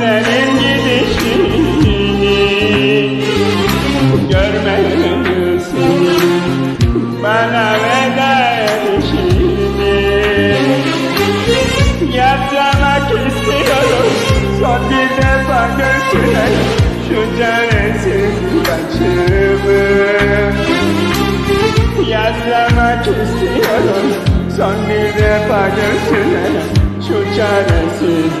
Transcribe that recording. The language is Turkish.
senin gidişini Görmedim gülsün bana veda edişini. Yaşamak istiyorum son bir defa görüşürüz Şu çaresiz kaçımı Yaşamak istiyorum son bir defa görüşürüz Şu çaresiz